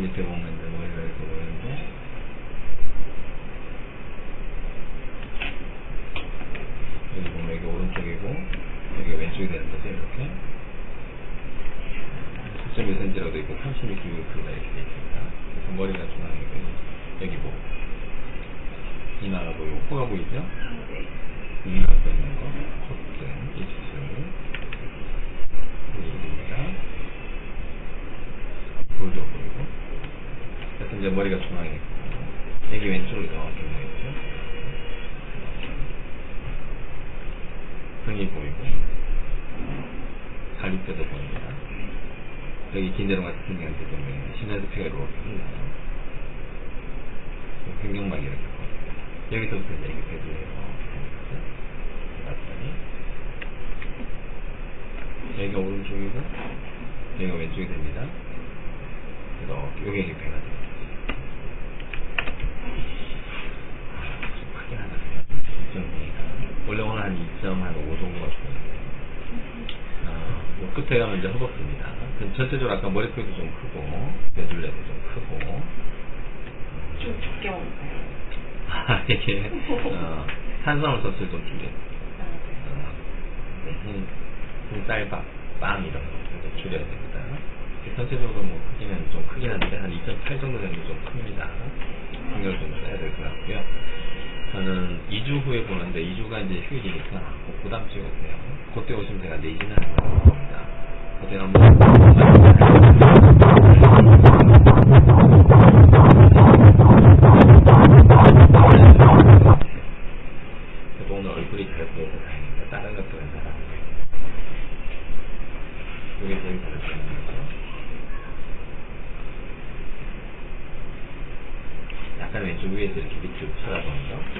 밑에 보면 이제 머리가 이렇게 보이는데. 여기 보면 여기 오른쪽이고 여기 왼쪽이 되는 거죠 이렇게? 9.1cm라고 되어 있고 36.6kg다 이렇게 되어 있습니다. 그래서 머리가 중앙이고 여기 뭐 이마가 보이고 코가 보이죠? 눈이 갖고 있는 거 콧등 입술 보입니다 볼도 보이고 그래서 이제 머리가 중앙에 여기 왼쪽으로 정확히 보이죠? 등이 보이고 갈비뼈도 보입니다. 여기 긴대로 같은 등한테 보면 심장수피가 이렇게 흘러요. 횡격막이 이렇게 보여요. 여기서부터 이제 이렇게 배도해요. 여기가 오른쪽이고 여기가 왼쪽이 됩니다. 이렇게 여기 이렇게 배가. 좀 100점 한 5 정도 주는데 어, 요 끝에 가면 이제 허벅지입니다. 전체적으로 아까 머리끝도 좀 크고 메둘레도 좀 크고 좀 두께운가요? 이게 아, 예. 어, 탄수화물 섭취를 좀 줄여 아, 네. 어, 네, 흰, 흰 쌀밥, 빵 이런 거 좀 줄여야 됩니다. 전체적으로 뭐 크기는 좀 저는 2주 후에 보는데 2주가 이제 휴일이니까 꼭 부담 찍으세요. 그때 오시면 제가 내지는 할 겁니다. 그때 그래도 오늘 얼굴이 잘 보여서 다행입니다. 다른 것들은 잘안 보여요. 이게 제일. 약간 왼쪽 위에서 이렇게 밑으로 쳐다보는 거.